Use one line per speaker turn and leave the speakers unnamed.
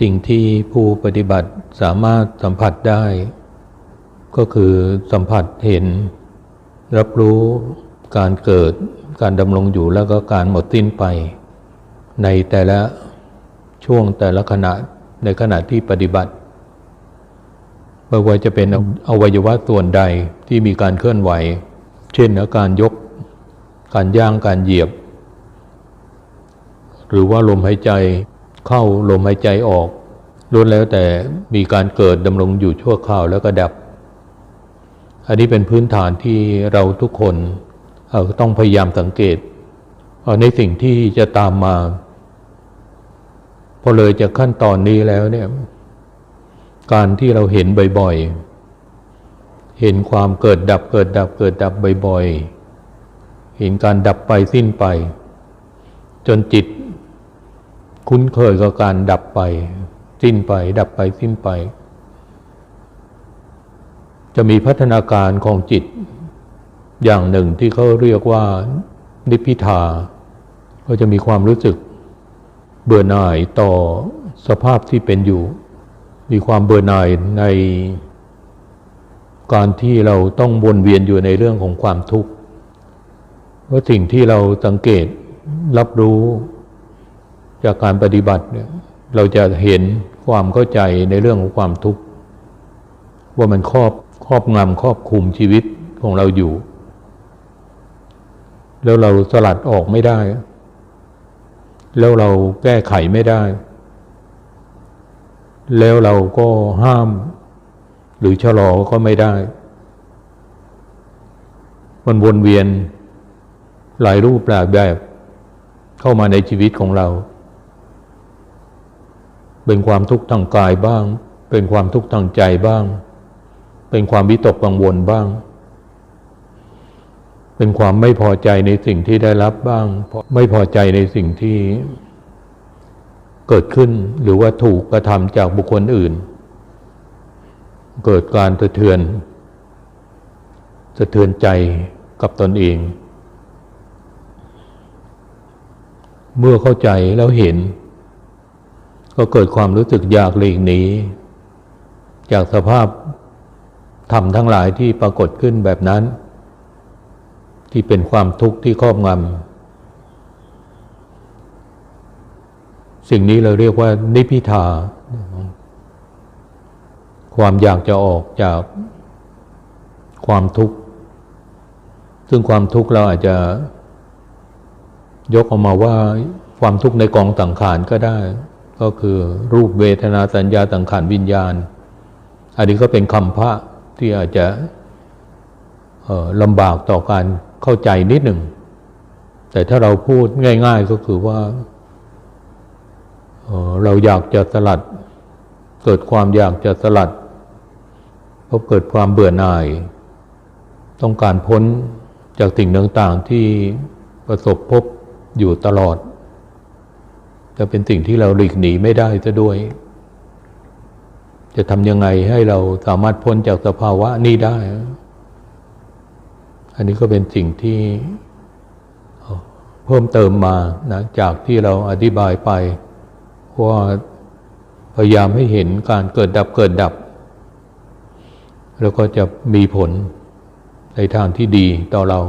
สิ่งที่ผู้ปฏิบัติสามารถสัมผัสได้ ก็คือสัมผัสเห็น รับรู้การเกิด การดำรงอยู่แล้วก็การหมดสิ้นไป ในแต่ละช่วงแต่ละขณะในขณะที่ปฏิบัติไม่ว่าจะเป็นอวัยวะส่วนใดที่มีการเคลื่อนไหว เช่นอาการยก การย่างการเหยียบ หรือว่าลมหายใจ เข้าลมหายใจออกล้วนแล้วแต่มีการเกิดดำรงอยู่ชั่วคราวแล้วก็ดับ อันนี้เป็นพื้นฐานที่เราทุกคนต้องพยายามสังเกตในสิ่งที่จะตามมา พอเลยจากขั้นตอนนี้แล้วเนี่ย การที่เราเห็นบ่อยๆ เห็นความเกิดดับเกิดดับเกิดดับบ่อยๆ เห็นการดับไปสิ้นไป จนจิต คุ้นเคยกับการดับไป สิ้นไป ดับไปสิ้นไป จะมีพัฒนาการของจิต อย่างหนึ่งที่เขาเรียกว่า นิพพิทา ก็จะมีความรู้สึก เบื่อหน่ายต่อสภาพที่เป็นอยู่ มีความเบื่อหน่ายในการที่เราต้องวนเวียนอยู่ในเรื่องของความทุกข์ว่าสิ่งที่เราสังเกตรับรู้ จากการปฏิบัติเนี่ยเราจะเห็นความเข้าใจในเรื่องของความทุกข์ว่ามันครอบครอบงำครอบคุมชีวิตของเราอยู่ แล้วเราสลัดออกไม่ได้ แล้วเราแก้ไขไม่ได้ แล้วเราก็ห้าม หรือชะลอก็ไม่ได้ มันวนเวียนหลายรูปหลายแบบเข้ามาในชีวิตของเรา เป็นความทุกข์ทางกายบ้าง เป็นความทุกข์ทางใจบ้าง เป็นความวิตกกังวลบ้าง เป็นความไม่พอใจในสิ่งที่ได้รับบ้าง ไม่พอใจในสิ่งที่เกิดขึ้นหรือว่าถูกกระทำจากบุคคลอื่น เกิดการสะเทือน สะเทือนใจกับตนเอง เมื่อเข้าใจแล้วเห็น ก็เกิดความรู้สึกอยากหลีกหนีจากสภาพธรรมทั้งหลายที่ปรากฏขึ้นแบบนั้น ที่เป็นความทุกข์ที่ครอบงำสิ่งนี้เราเรียกว่า นิพิทา ความอยากจะออกจากความทุกข์ ซึ่งความทุกข์เราอาจจะยกออกมาว่าความทุกข์ในกองสังขารก็ได้ ก็คือรูปเวทนาสัญญาสังขารวิญญาณ อันนี้ก็เป็นคำพระที่อาจจะลำบากต่อการเข้าใจนิดหนึ่ง แต่ถ้าเราพูดง่าย ๆก็คือว่าเเราอยากจะสลัด เกิดความอยากจะสลัดพบเกิดความเบื่อหน่าย ต้องการพ้นจากสิ่งต่างๆที่ประสบพบอยู่ตลอด จะเป็นสิ่งที่เราหลีกหนีไม่ได้ซะด้วย จะทำยังไงให้เราสามารถพ้นจากสภาวะนี้ได้ อันนี้ก็เป็นสิ่งที่เพิ่มเติมมานะจากที่เราอธิบายไปว่าพยายามให้เห็นการเกิดดับเกิดดับ แล้วก็จะมีผลในทางที่ดีต่อเรา